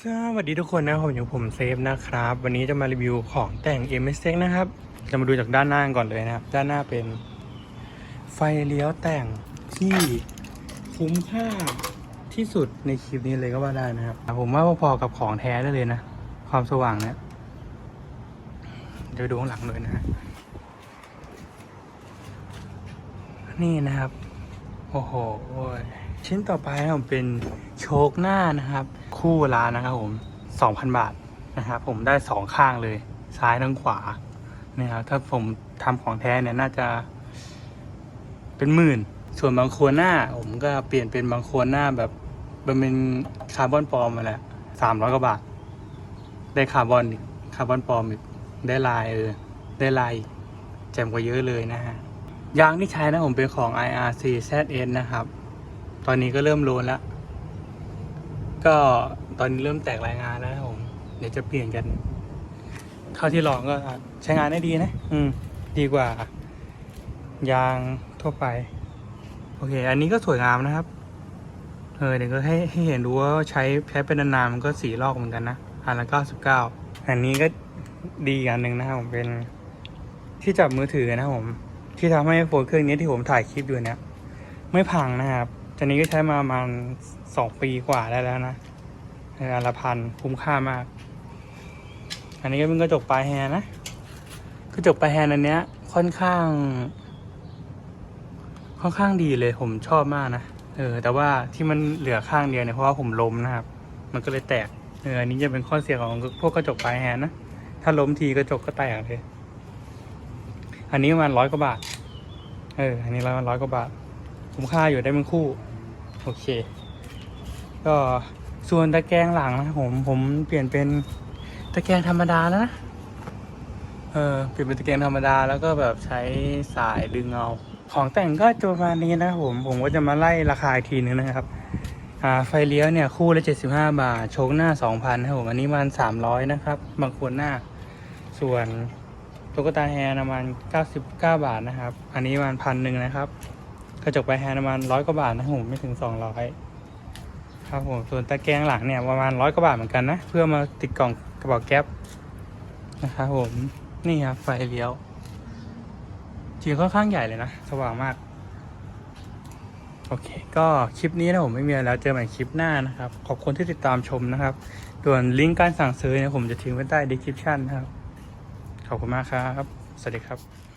สวัสดีทุกคนนะผมอยู่ผมเซฟนะครับ วันนี้จะมารีวิวของแต่ง m s x นะครับ จะมาดูจากด้านหน้าก่อนเลยนะครับ ด้านหน้าเป็นไฟเลี้ยวแต่งที่คุ้มค่าที่สุดในคลิปนี้เลยก็ว่าได้นะครับ ผมว่าพอๆกับของแท้ได้เลยนะ ความสว่างเนี่ยเดี๋ยวดูข้างหลังเลยนะฮะนี่นะครับ โอ้โห ชิ้นต่อไปนะผมเป็นโชคหน้านะครับ คู่ร้านนะครับผม 2,000 บาทนะครับผมได้สองข้างเลย ซ้ายทั้งขวานะครับถ้าผมทำของแท้เนี่ยน่าจะเป็นหมื่น ส่วนบางโคนหน้า ผมก็เปลี่ยนเป็นบางโคนหน้าแบบมันเป็นคาร์บอนปลอมมาแหละสามร้อยกว่าบาท ได้คาร์บอนคาร์บอนปลอมอีกได้ลายเออได้ลายแจ่มกว่าเยอะเลยนะฮะยางที่ใช้นะผมเป็นของ IRC ZN นะครับ ตอนนี้ก็เริ่มโลนแล้ว ก็ตอนนี้เริ่มแตกรายงานแล้วนะผม เดี๋ยวจะเปลี่ยนกันเท่าที่ลองก็ใช้งานได้ดีนะ อืม ดีกว่า ยางทั่วไป โอเค อันนี้ก็สวยงามนะครับ เออเดี๋ยวก็ให้ให้เห็นดูว่าใช้ใช้เป็นนานๆมันก็สีลอกเหมือนกันนะ อันละเก้าสิบเก้าอันนี้ก็ดีอีกอันหนึ่งนะครับผมเป็นที่จับมือถือนะครับผม ที่ทำให้โฟนเครื่องนี้ที่ผมถ่ายคลิปอยู่เนี่ยไม่พังนะครับ ตอนนี้ก็ใช้มาประมาณสองปีกว่าได้แล้วนะเอออันละพันคุ้มค่ามาก อันนี้ก็เป็นกระจกปลายแฮนนะกระจกปลายแฮนอันเนี้ย ค่อนข้าง ค่อนข้างดีเลยผมชอบมากนะเออ แต่ว่าที่มันเหลือข้างเดียวเนี่ยเพราะว่าผมล้มนะครับ มันก็เลยแตกเอออันนี้จะเป็นข้อเสียของพวกกระจกปลายแฮนนะถ้าล้มทีกระจกก็แตกเลยอันนี้ประมาณร้อยกว่าบาท เออ อันนี้ร้อยร้อยกว่าบาท คุ้มค่าอยู่ได้เป็นคู่ โอเค ก็ส่วนตะแกรงหลังนะผมผมเปลี่ยนเป็นตะแกรงธรรมดาแล้วนะเออเปลี่ยนเป็นตะแกรงธรรมดาแล้วก็แบบใช้สายดึงเอาของแต่งก็จประมาณนี้นะผมผมก็จะมาไล่ราคาอีกทีนึงนะครับอ่าไฟเลี้ยวเนี่ยคู่ละ 75 บาท โชคหน้า 2,000นะครับผมอันนี้มัน 300 นะครับ บางคนหน้า ส่วนตุ๊กตาแฮร์ประมาณ 99 บาทนะครับ อันนี้มาณพันหนึ่งนะครับ กระจกไปแฮนด์ประมาณร้อยกว่าบาทนะครับผมไม่ถึงสองร้อยครับผมส่วนตะแกรงหลังเนี่ยประมาณร้อยกว่าบาทเหมือนกันนะ เพื่อมาติดกล่องกระเป๋าแก๊ปนะครับผมนี่ครับไฟเลี้ยวจริงค่อนข้างใหญ่เลยนะ สว่างมาก โอเค ก็คลิปนี้นะผมไม่มีอะไรแล้วเจอใหม่คลิปหน้านะครับ ขอบคุณที่ติดตามชมนะครับส่วนลิงก์การสั่งซื้อเนี่ยผมจะทิ้งไว้ใต้ description นะครับ ขอบคุณมากครับ สวัสดีครับ